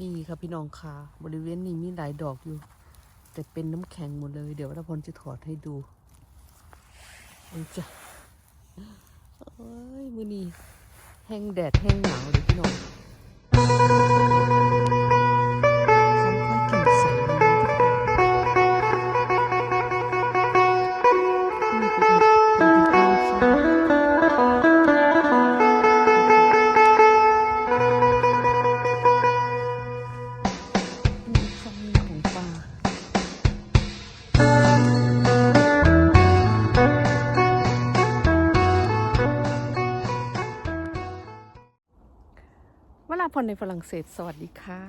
นี่ค่ะพี่น้องค่ะบริเวณนี้มีหลายดอกอยู่ แต่เป็นน้ำแข็งหมดเลย เดี๋ยววัตพลจะถอดให้ดูอจ้ะเอ้ยมือนี้แห้งแดดแห้งหนาวเลยพี่น้อง ฝรั่งเศส สวัสดีค่ะ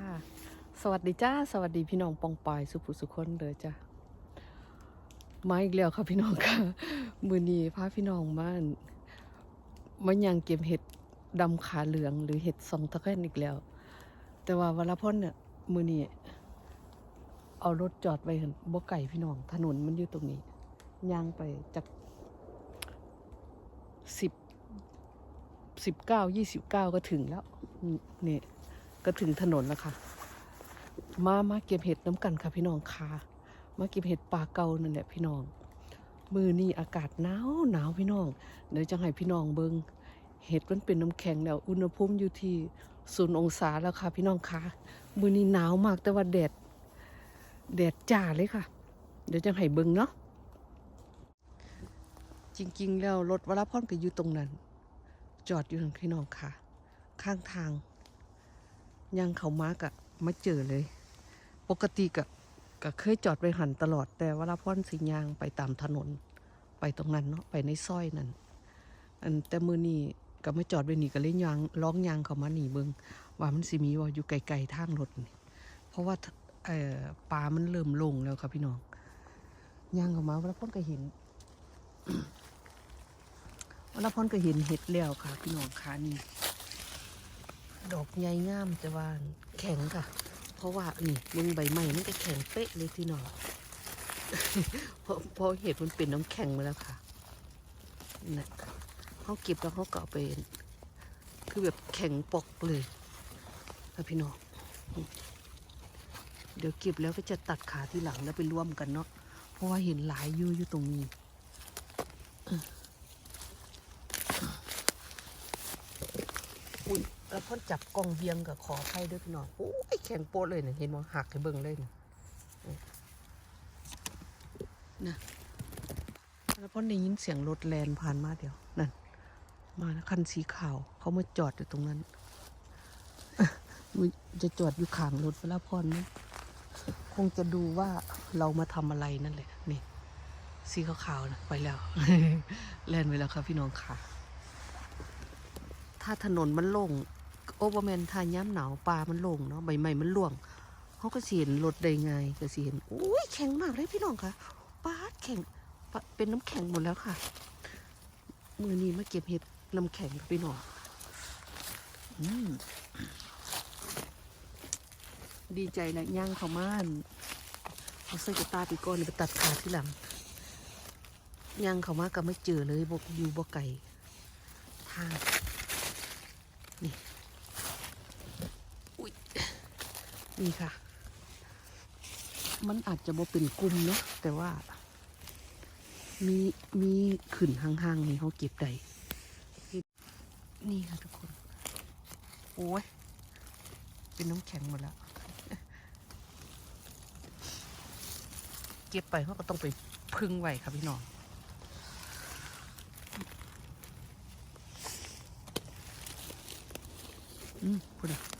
สวัสดีจ้า สวัสดีพี่น้องปองปายสุภุสุคนเลยจ้ามาอีกแล้วค่ะพี่น้องค่ะ มือนีพาพี่น้องมามายังเก็บเห็ดดำขาเหลืองหรือเห็ดสองตะแคร่นอีกแล้ว แต่ว่าเวลาพ่นเนี่ยมือนีเอารถจอดไว้เห็นบ่ไก่พี่น้อง ถนนมันอยู่ตรงนี้ย่างไปจากสิบสิบเก้ายี่สิบเก้าก็ถึงแล้วนี่ ก็ถึงถนนแล้วค่ะ มามาเก็บเห็ดน้ำกันค่ะพี่น้องค่ะมาเก็บเห็ดป่าเก่านั่นแหละพี่น้อง มือนี่อากาศหนาวหนาวพี่น้องเดี๋ยวจะให้พี่น้องเบิงเห็ดมันเป็นน้ำแข็งแล้วอุณหภูมิอยู่ที่ศูนย์องศาแล้วค่ะ พี่น้องค่ะมือนี้หนาวมากแต่ว่าแดดแดดจ้าเลยค่ะ เดี๋ยวจะให้เบิงเนาะจริง ๆ แล้วรถวราพรก็อยู่ตรงนั้น จอดอยู่ทางพี่น้องค่ะ ข้างทาง ยังเขามากะไมาเจอเลย ปกติกะก็เคยจอดไปหันตลอด แต่เวลาพ่อนสิยางไปตามถนน ไปตรงนั้นเนาะไปในซอยนั้นอันแต่มือนี้ก็ไม่จอดไปหนีก็เลยยางร้องยางเขามาหนีเบิงว่ามันสิมีว่าอยู่ไกลๆทางรถนี่เพราะว่าเอ่อปลามันเริ่มลงแล้วครับพี่น้องยางเขามาเวลาพ่อนก็เห็นแล้วพอนก็เห็นเห็ดแล้วค่ะ พี่น้องค่ะนี่ ดอกใหญ่งามแต่ว่าแข็งค่ะ เพราะว่านี่มึงใบใหม่มันจะแข็งเป๊ะเลยพี่น้องเพราะเพราะเห็ดมันเป็นน้ำแข็งมาแล้วค่ะนะเขาเก็บแล้วเขาก็เอาไปคือแบบแข็งปอกเลยค่ะพี่น้องเดี๋ยวเก็บแล้วก็จะตัดขาที่หลังแล้วไปร่วมกันเนาะเพราะว่าเห็นหลายยู่อยู่ตรงนี้อุ้ย แล้วพ่นจับกล้องเบียงกับขอไฟด้วยพี่น้องโอ้ยแข็งโป๊ดเลยเนี่ยเห็นมั้หักให้เบิ่งเลยเนี่ยนะแล้วพ่นได้ยินเสียงรถแลนผ่านมาเดี๋ยวนั่นมาแล้วคันสีขาวเขามาจอดอยู่ตรงนั้นมันจะจอดอยู่ข้างรถเวลาพ่นนะคงจะดูว่าเรามาทำอะไรนั่นแหละนี่สีขาวๆนะไปแล้วแลนไปแล้วครับพี่น้องค่ะ ถ้าถนนมันโล่ง โอเวอร์แมนทาย้ำหนาวปลามันลงเนาะใบไม้มันร่วงเขาก็เสิเห็นรถได้ไงก็เสิเห็นอุ้ยแข็งมากเลยพี่น้องค่ะปลาแข็งเป็นน้ำแข็งหมดแล้วค่ะ มือนี้มาเก็บเห็ดน้ำแข็งพี่น้องอดีใจนะย่างเขาม่านเอาใส่กระตาปีก้อนไปตัดขาที่หลังย่างเขามาก็ไม่เจอเลยบกอยู่บ่ไก่ทาง นี่ อุ้ย นี่ค่ะ มันอาจจะบ่เป็นกลุ่มเนาะแต่ว่า มีมีขึ้นห่างๆนี่เขาเก็บได้นี่ค่ะทุกคน โอ้ย เป็นน้ำแข็งหมดแล้ว เก็บไปเขาก็ต้องไปพึ่งไว้ค่ะพี่น้องอืมพูดอะ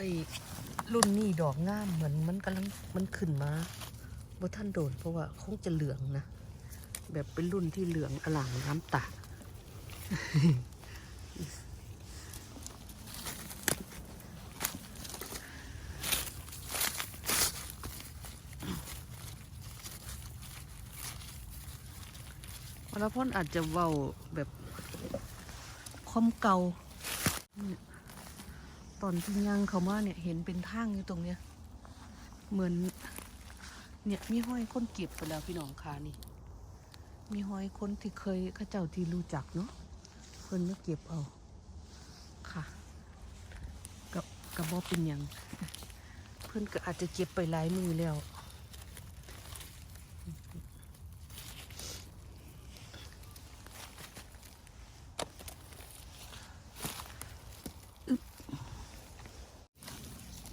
อ้รุ่นนี้ดอกงามเหมือนมันกำลังมันขึ้นมาบ่ท่านโดนเพราะว่าคงจะเหลืองนะ แบบเป็นรุ่นที่เหลืองอลางน้ำตาวรพลอาจจะเว้าแบบความเก่า ตอนที่ย่างเขามาเนี่ยเห็นเป็นทางอยู่ตรงเนี้ย เหมือน เนี่ยมีห้อยคนเก็บไปแล้วพี่น้องค่ะนี่ มีห้อยคนที่เคยข้าเจ้าที่รู้จักเนาะเพิ่นมาเก็บเอาค่ะกับกับบอเป็นยังเพิ่นก็อาจจะเก็บไปหลายมือแล้ว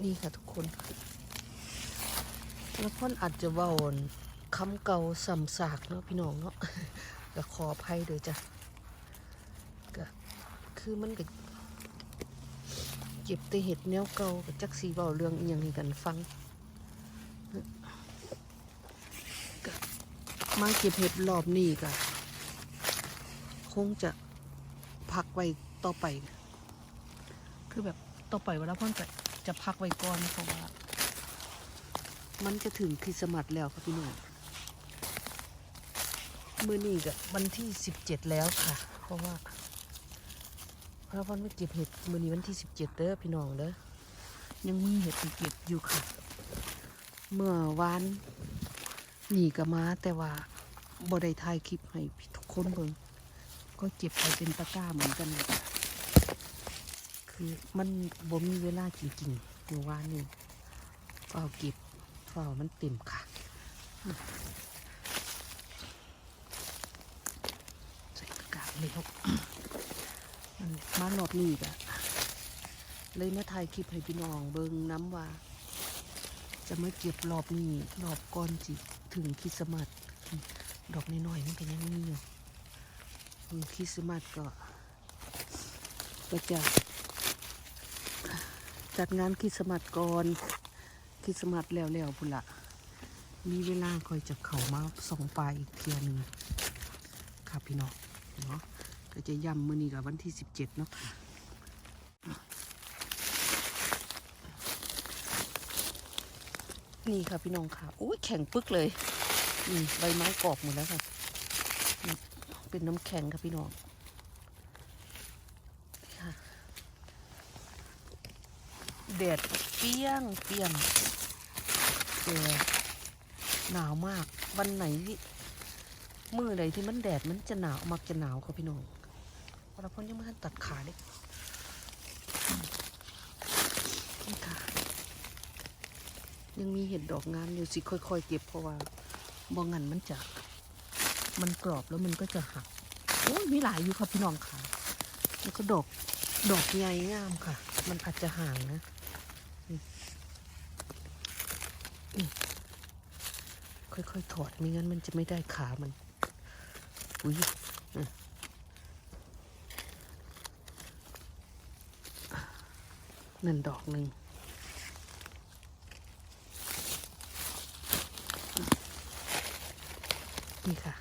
นี่ค่ะทุกคนแล้วพ่อนอาจจะว้าอนคำเก่าสำสากเนาะพี่น้องเนาะก็ขออภัยเด้อจ้ะก็คือมันก็เก็บแต่เห็ดแนวเก่ากับจักสีเบาเรื่องอีหยังให้กันฟังก็มาเก็บเห็ดรอบนี้ก็คงจะพักไว้ต่อไป คือแบบต่อไปเวลาพ่อนจะ จะพักไว้ก่อนเพราะว่า มันจะถึงคริสต์มาสแล้วครับพี่น้องมือนี่กับวันที่สิบเจ็ดแล้วค่ะ เพราะว่าพระวันไม่เก็บเห็ดมือนี้วันที่สิบเจ็ดเด้อพี่น้องเด้อยังมีเห็ดให้เก็บอยู่ค่ะ เมื่อวานนี่ก็มาแต่ว่าบ่ได้ถ่ายคลิปให้พี่ทุกคนเบิ่งก็เก็บไปเป็นตะกร้าเหมือนกันเลย คือมันบ่มีเวลาจริงๆเมื่อวานนี่เฝ้าเก็บเฝ้ามันเต็มค่ะใส่อากาเลยครับมันมารอบนี้กะเลยมาถ่ายคลิปให้พี่น้องเบิงน้ำว่า จะมาเก็บรอบนี้รอบก่อนจิถึงคริสต์มาสดอกน้อยๆมันก็ยังมีอยู่คริสต์มาสก็ก็จะ จัดงานคริสต์มาสก่อนคริสต์มาสแล้วๆพุ่นละมีเวลาคอยจะเข้ามาส่องปลาอีกเทียนึงค่ะพี่น้องเนาะก็จะย้ำมือนี้กับวันที่สิบเจ็ดเนาะค่ะนี่ค่ะพี่น้องค่ะอุ้ยแข็งปึกเลยนี่ใบไม้กรอบหมดแล้วค่ะ เป็นน้ำแข็งค่ะพี่น้องค่ะ แดดเปรี้ยงเปี้ยงแต่หนาวมากวันไหนที่มือไหนที่มันแดดมันจะหนาวมักจะหนาวค่ะพี่น้องเราพ่นยังไม่ทันตัดขาเลยนี่ค่ะยังมีเห็ดดอกงามอยู่สิค่อยๆเก็บเพราะว่าบองงันมันจะมันกรอบแล้วมันก็จะหักโอ้ยมีหลายอยู่ค่ะพี่น้องค่ะ แล้วก็ดอกดอกใหญ่งามค่ะ มันอาจจะห่างนะนี่นี่ ค่อยๆถอดไม่งั้นมันจะไม่ได้ขามัน อุ้ยนั่นดอกหนึ่งนี่ค่ะ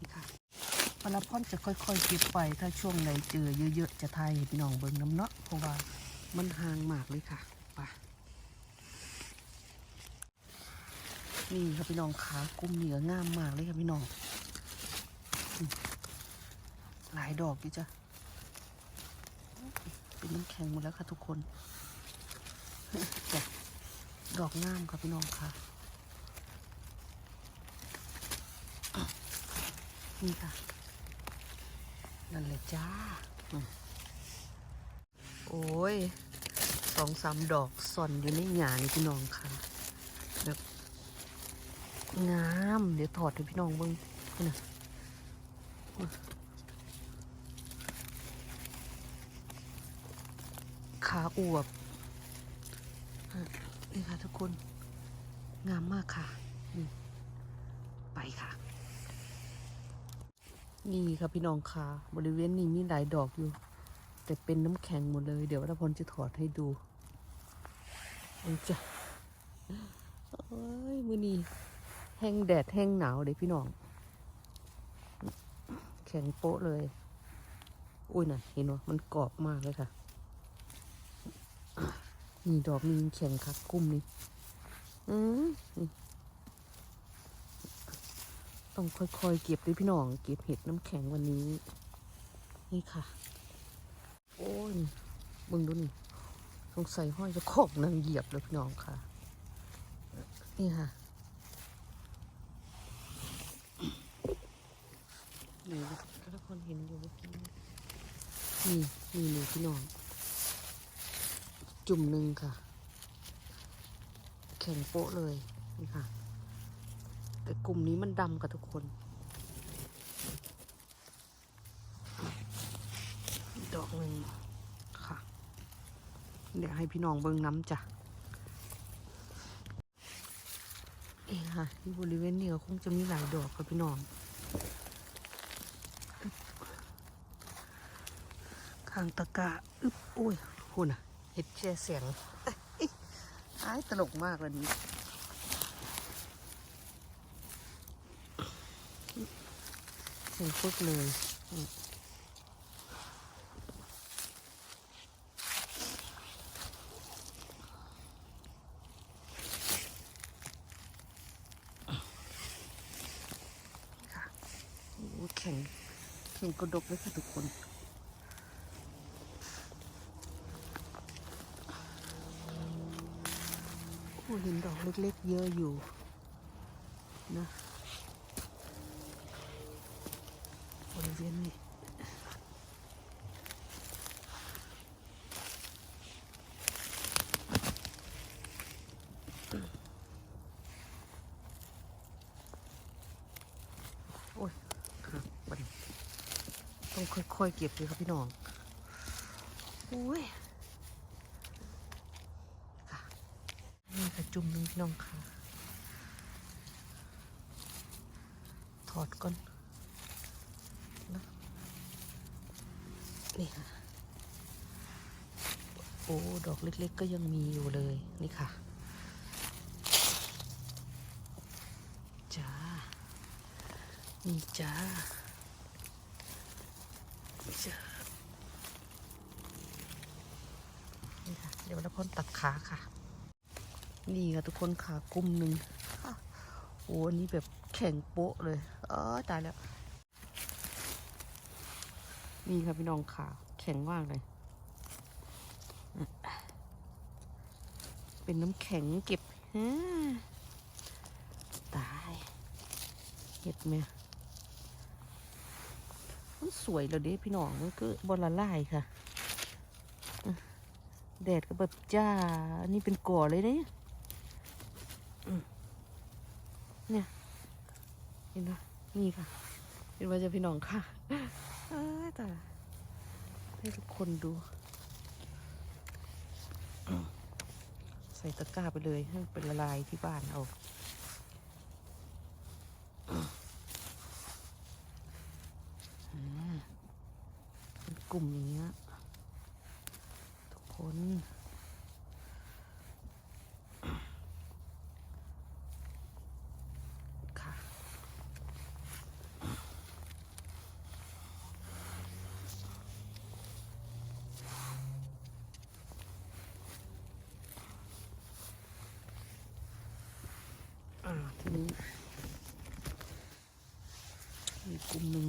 นี่ค่ะพอละพ่อนจะค่อยๆเก็บไป ถ้าช่วงไหนเจอเยอะๆ จะทายให้พี่น้องเบิ่งน้ำเนาะเพราะว่า มันห่างมากเลยค่ะไปนี่ครับพี่น้องขากลุ่มเหนืองามมากเลยครับพี่น้อง หลายดอกดิจ้ะ เป็นน้ำแข็งหมดแล้วค่ะทุกคนดอกงามครับพี่น้องค่ะ นี่ค่ะ นั่นเลยจ้า โอ้ย สองสามดอกซ่อนอยู่ในหยานี่พี่น้องค่ะ แบบงาม เดี๋ยวถอดให้พี่น้องเบิ่งนะขาอวบนี่ค่ะทุกคน งามมากค่ะ ไปค่ะ นี่ค่ะพี่น้องค่ะ บริเวณนี้มีหลายดอกอยู่ แต่เป็นน้ำแข็งหมดเลย เดี๋ยวรัพลจะถอดให้ดู จ้ะเอ้ยมือนี้แห้งแดดแห้งหนาวเลยพี่น้อง แข็งโป๊ะเลย อุ้ยน่ะ เห็นว่ามันกรอบมากเลยค่ะ นี่ดอกนี้มันแข็งคักกุ้มนี่อืมนี่ต้องค่อยๆเก็บด้วยพี่น้อง เก็บเห็ดน้ำแข็งวันนี้ นี่ค่ะ โอ้ยบึงดูนี่ สงสัยห้อยจะขอบนางเหยียบเลยพี่น้องค่ะ นี่ค่ะเห็นอยู่เมื่อกี้นี่นี่นี่พี่น้อง จุ่มหนึ่งค่ะ แข็งโป๊ะเลยนี่ค่ะ แต่กลุ่มนี้มันดำกับทุกคนดอกหนึ่ง เดี๋ยวให้พี่น้องเบิ่งน้ำจ้ะเองค่ะที่บริเวณนี้ก็คงจะมีหลายดอกค่ะพี่น้องข้างตะกะอึ๊บโอ้ยคุณอะเห็ดแช่เสียงอ้ายตลกมากเลยนี้เสียงฟึกเลยอืมค่ะโอ้โหแข็งแข็ง กระดกเลยค่ะทุกคนโอ้เห็นดอกเล็กๆเยอะอยู่นะบริเวณนี้โอ้ยครับบัดนต้อง ค่อยๆเก็บเลยครับพี่น้องโอ้ยนี่ค่ะจุ่มหนึงพี่น้องค่ะ ถอดก่อนนะนี่ค่ะ โอ้ ดอกเล็กๆก็ยังมีอยู่เลย นี่ค่ะจ้านี่จ้า จ้า นี่ค่ะ เดี๋ยวเราพ่นตัดขาค่ะ นี่ค่ะทุกคนขากลุ่มหนึ่งโอ้อันนี้แบบแข็งโป๊ะเลย เออตายแล้ว นี่ค่ะพี่น้องขาแข็งมากเลย เป็นน้ำแข็งเก็บฮะตายเห็ดไหมมันสวยแล้วเด้พี่น้องมันก็บอละลายค่ะ แดดก็แบบจ้า อันนี้เป็นก่อเลยนะเนี่ยเนี่ย เห็นไหมนี่ค่ะเห็นว่าจะพี่น้องค่ะแต่ให้ทุกคนดู ใส่ตะกร้าไปเลย ให้มันเป็นละลายที่บ้านเอาอกลุ่มอย่างเงี้ย น ค่ะ อ่า ทีนี้มีกลุ่มหนึ่ง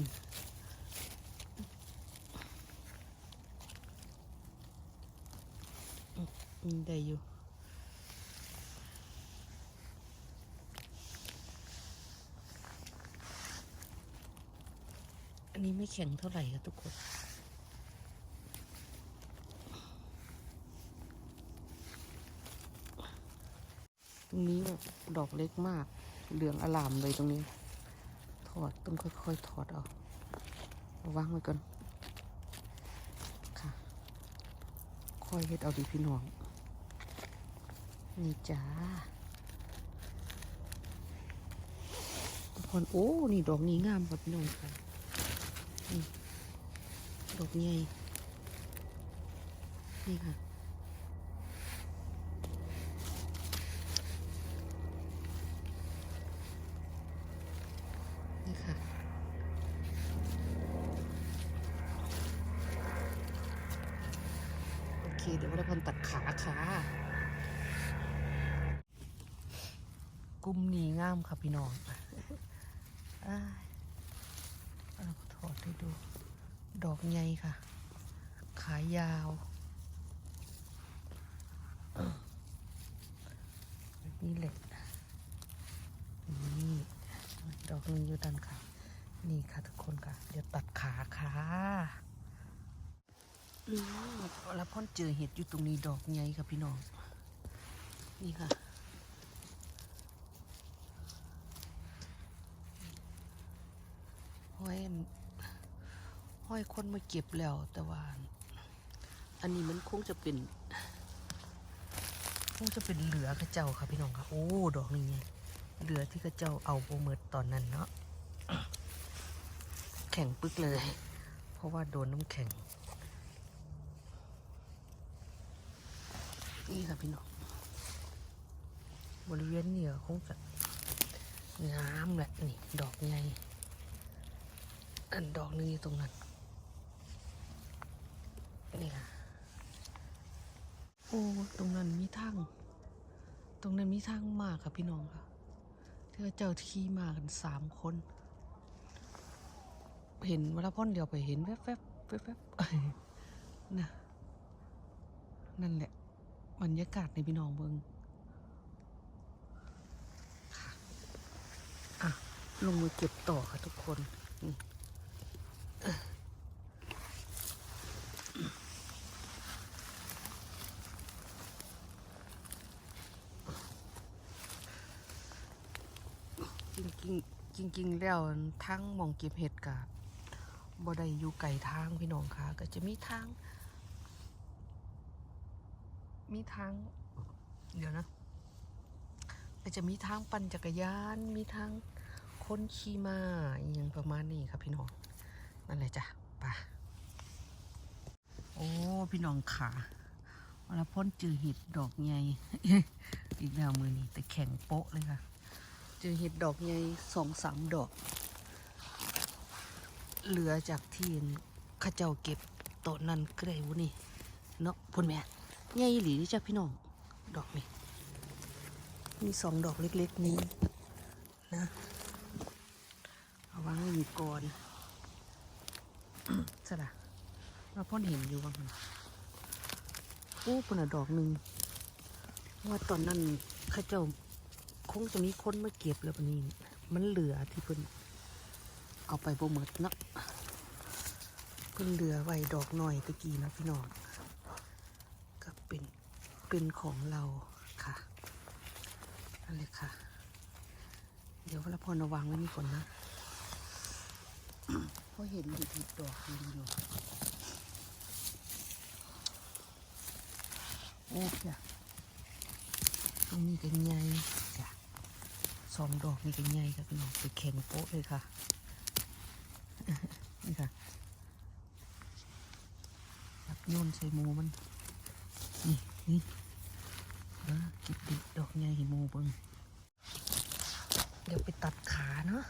อืมอืม ได้อยู่อันนี้ไม่แข็งเท่าไหร่ค่ะทุกคน ตรงนี้ดอกเล็กมาก เหลืองอลามเลยตรงนี้ ถอดต้องค่อยๆถอดอาเอาวางไว้ก่อน ค่ะ ค่อยเฮ็ดเอาดีพี่น้อง นี่จ้าทุกคนโอ้ นี่ดอกนี้งามกว่าพี่น้องค่ะนี่ดอกใหญ่นี่ค่ะนี่ค่ะโอเคเดี๋ยวเราพันตัดขาค่ะ กลุ่มนี้งามค่ะพี่น้องอ้ายเราก็ถอดให้ดู ดอกใหญ่ค่ะ ขายาวแบบนี้แหละนี่ดอกหนึงอยู่ด้านค่ะ นี่ค่ะทุกคนค่ะ เดี๋ยวตัดขาค่ะอืมแล้วพ่อนเจอเห็ดอยู่ตรงนี้ดอกใหญ่ค่ะพี่น้อง นี่ค่ะ ห้อยห้อยคนมาเก็บแล้วแต่ว่า อันนี้มันคงจะเป็น คงจะเป็นเหลือกระเจ้าค่ะพี่น้องค่ะ โอ้ ดอกนี้ไงเหลือที่กระเจ้าเอาโบเมิดตอนนั้นเนาะแข็งปึกเลย เพราะว่าโดนน้ำแข็ง นี่ค่ะพี่น้องบริเวณนี้ก็คงจะงามแหละนี่ ดอกใหญ่ อันดอกหนึงอยู่ตรงนั้น นี่ค่ะ โอ้ ตรงนั้นมีทาง ตรงนั้นมีทางมากค่ะพี่น้องค่ะที่ว่าเจ้าที่มากันสามคน เห็นเวลาพ่อนเดียวไปเห็นแวบๆแวบแวบแวบนะนั่นแหละบรรยากาศในพี่น้องเบิงค่ะอะ ลงมือเก็บต่อค่ะทุกคน นี่ จริงๆจริงๆแล้วทั้งมองเก็บเห็ดกับบ่ได้อยู่ไกลทางพี่น้องค่ะ ก็จะมีทาง มีทาง เดี๋ยวนะ ก็จะมีทางปั่นจักรยาน มีทางคนขี่ม้าอย่างประมาณนี้ครับพี่น้อง นั่นแหละจ้ะไปโอ้ พี่น้องขาเวลาพ่นเจอเห็ดดอกใหญ่อีกแล้วมือนี้แต่แข็งโป๊ะเลยค่ะเจอเห็ดดอกใหญ่สองสามดอก เหลือจากที่เข้าเจ้าเก็บตอนนั้นก็ได้วุนี่เนาะพ่นแม่ใหญ่อีหลีนี่จ้ะพี่น้องดอกนี่มีสองดอกเล็กๆนี้นะเอาวางไว้อยู่ก่อน สละเราพ่นเห็นอยู่บ้างโอ้ปนนดอกหนึ่งว่าตอนนั้นข้าเจ้าคงจะมีคนมาเก็บแล้วปนี้ มันเหลือที่เพิ่นเอาไปบ่มดเนาะเพิ่นเหลือไว้ดอกหน่อยตะกี้นะพี่น้องก็เป็นเป็นของเราค่ะนั่นเลยค่ะ เดี๋ยวพระพรเอาวางไว้นี่ก่อนนะ เพราเห็นอยู่ที่ดอกนึงอยู่โอ้จ้ะตรงนี้ก็ใหญ่จ้ะสองดอกนี่ก็ใหญ่ค่ะพี่น้องไปแข็งโป๊ะเลยค่ะนี่ค่ะรับโยนใส่หมูมัน นี่นี่เออก็บดิดอกใหญ่ให้มูเบิ่งเดี๋ยวไปตัดขาเนาะ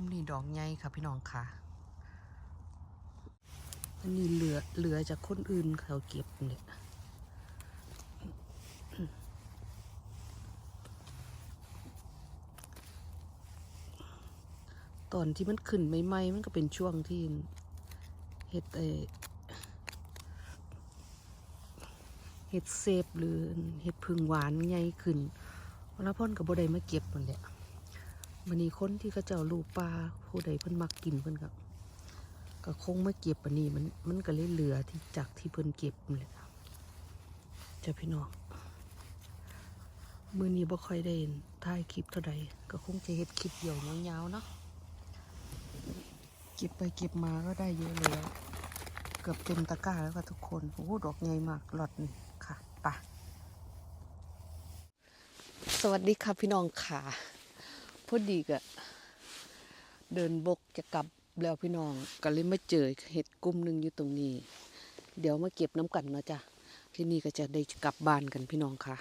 มนี่ดอกใหญ่ค่ะพี่น้องค่ะ อันนี้เหลือเหลือจากคนอื่นเขาเก็บเนี่ยตอนที่มันขึ้นใหม่ๆมันก็เป็นช่วงที่เห็ดเอเห็ดเซฟหรือเห็ดพึ่งหวานใหญ่ขึ้นแล้วพ่นกับบได้มาเก็บมันแหละ มันนี้คนที่เขาเจ้าลูกปลาผู้ใดเพิ่นมักกินเพิ่นก็ก็คงมาเก็บอันนี้มันมันก็เลยเหลือที่จากที่เพิ่นเก็บนั่นแหละจ้าพี่น้องมือนี้บ่ค่อยได้ถ่ายคลิปเท่าใดก็คงจะเฮ็ดคลิปเดี่ยวยาวๆเนาะเก็บไปเก็บมาก็ได้เยอะแล้วเกือบเต็มตะกร้าแล้วค่ะทุกคนโอ้ดอกใหญ่มากหลอดนี่ค่ะไปสวัสดีค่ะพี่น้องค่ะ พอดีก็เดินบกจะกลับแล้วพี่น้องก็เลยมาเจอเห็ดกลุ่มหนึ่งอยู่ตรงนี้ เดี๋ยวมาเก็บน้ำกันนะจ้ะที่นี่ก็จะได้กลับบ้านกันพี่น้องค่ะ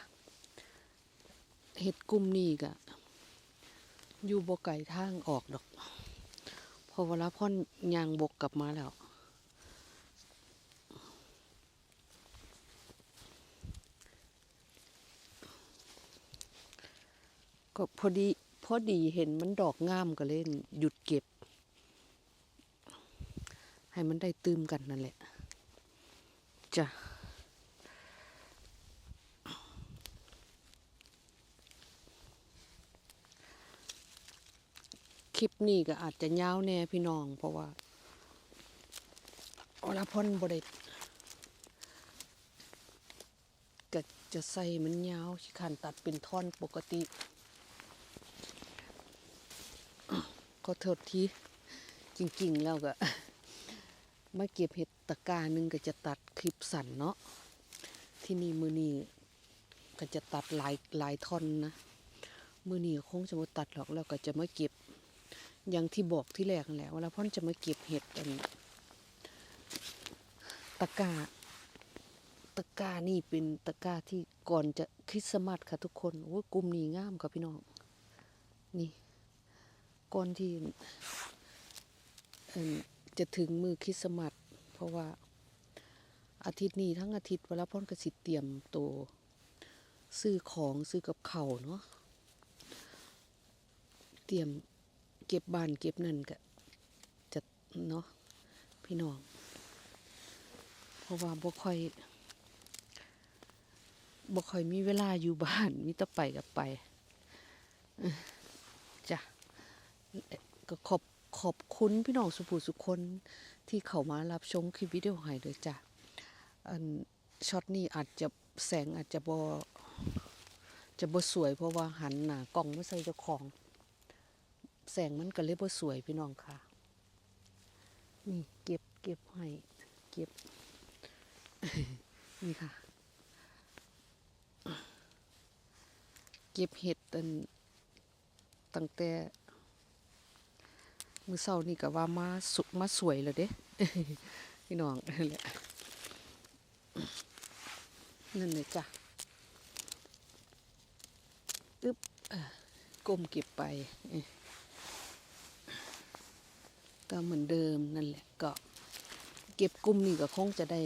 เห็ดกลุ่มนี้ก็อยู่บกไก่ทางออกดอก พอเวลาพ่อนยางบกกลับมาแล้วก็พอดี อดีเห็นมันดอกงามก็เล่นหยุดเก็บ ให้มันได้ตืมกันนั่นแหละจ้ะคลิปนี้ก็อาจจะยาวแน่พี่น้อง เพราะว่าเวลาพ่นบริก็จะใส่มันยาวขันตัดเป็นท่อนปกติ ข อโทษทีจริง ๆ แล้วก็มาเก็บเห็ดตะกร้าหนึ่งก็จะตัดคลิปสั้นเนาะที่นี่มือนี้ก็จะตัดหลายหลายท่อนนะมือนี้คงจะมาตัดหรอกแล้วก็จะมาเก็บอย่างที่บอกที่แรกนั่นแหละวลาพ่อนจะมาเก็บเห็ดอันตะกร้าตะกร้านี่เป็นตะกร้าที่ก่อนจะคริสต์มาสค่ะทุกคนโอ้กลุ่มนี้งามค่ะพี่น้องนี่ ก่อนที่จะถึงมือคริสต์มาสเพราะว่าอาทิตย์นี้ทั้งอาทิตย์เวลาพ่อนกระสิเตรียมตัวซื้อของซื้อกับเขาเนาะเตรียมเก็บบ้านเก็บนั่นก็จะเนาะพี่น้อง เพราะว่าบ่ค่อยบ่ค่อยมีเวลาอยู่บ้านมีแต่ไปกับไป ก็ขอบขอบคุณพี่น้องสุภูสุคนที่เข้ามารับชมคลิปวิดีโอให้เลยจ้ะอันช็อตนี้อาจจะแสงอาจจะบจะบสวยเพราะว่าหันหน้ากล้องไมาใส่เจ้าของ แสงมันก็เลยบสวยพี่น้องค่ะ นี่เก็บเก็บให้เก็บ นี่ค่ะ เก็บเห็ดตั้งแต่ มือเศร้านี่ก็ว่ามาสุมาสวยแล้วเด้พี่น้องนั่นแหละนั่นเลยจ้ะอึ๊บอ่อก้มเก็บไปก็เหมือนเดิมนั่นแหละก็เก็บกลุ่มนี่ก็คงจะได้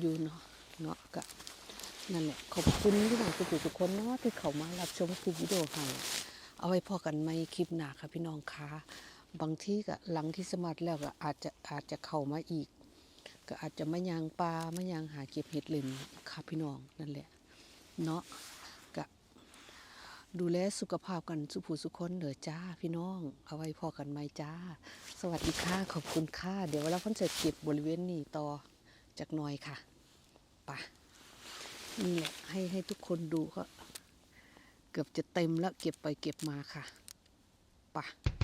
อยู่เนาะเนาะก็นั่นแหละขอบคุณพี่น้องทุกทุกคนเนาะที่เขามารับชมคลิปวิดีโอให้เอาไว้พอกันไหมคลิปหน้าค่ะพี่น้องคะ บางที่ก็หลังที่สมัครแล้วก็อาจจะอาจจะเข้ามาอีก ก็อาจจะมายางปลามายางหาเก็บเห็ดเล่นค่ะพี่น้องนั่นแหละเนาะก็ดูแลสุขภาพกันสุผู้สุขคนเด้อจ้าพี่น้อง เอาไว้พอกันไหมจ้า สวัสดีค่ะขอบคุณค่ะเดี๋ยวเวลาพ่นจเก็บบริเวณนี้ต่อจากหน่อยค่ะไปนี่แหละให้ให้ทุกคนดูก็เกือบจะเต็มแล้วเก็บไปเก็บมาค่ะไปะ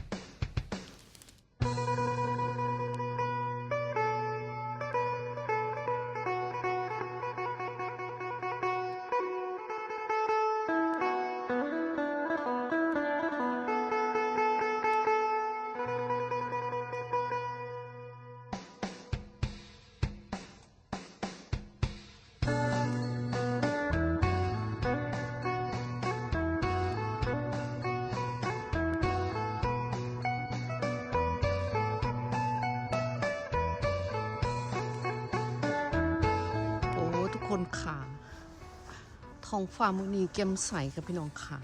ของฟ้ามือนีเกมใสกับพี่น้องขา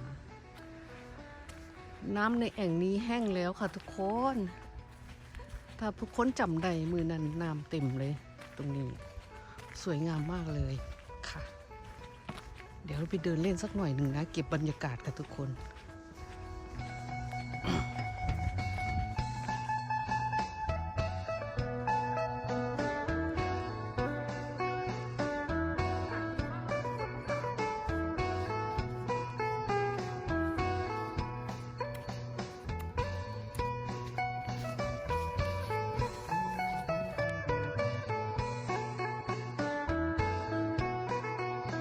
น้ำในแอ่งนี้แห้งแล้วค่ะทุกคน ถ้าทุกคนจำได้มือนั้นน้ำเต็มเลย ตรงนี้ สวยงามมากเลยค่ะ เดี๋ยวเราไปเดินเล่นสักหน่อยหนึ่งนะ เก็บบรรยากาศกับทุกคน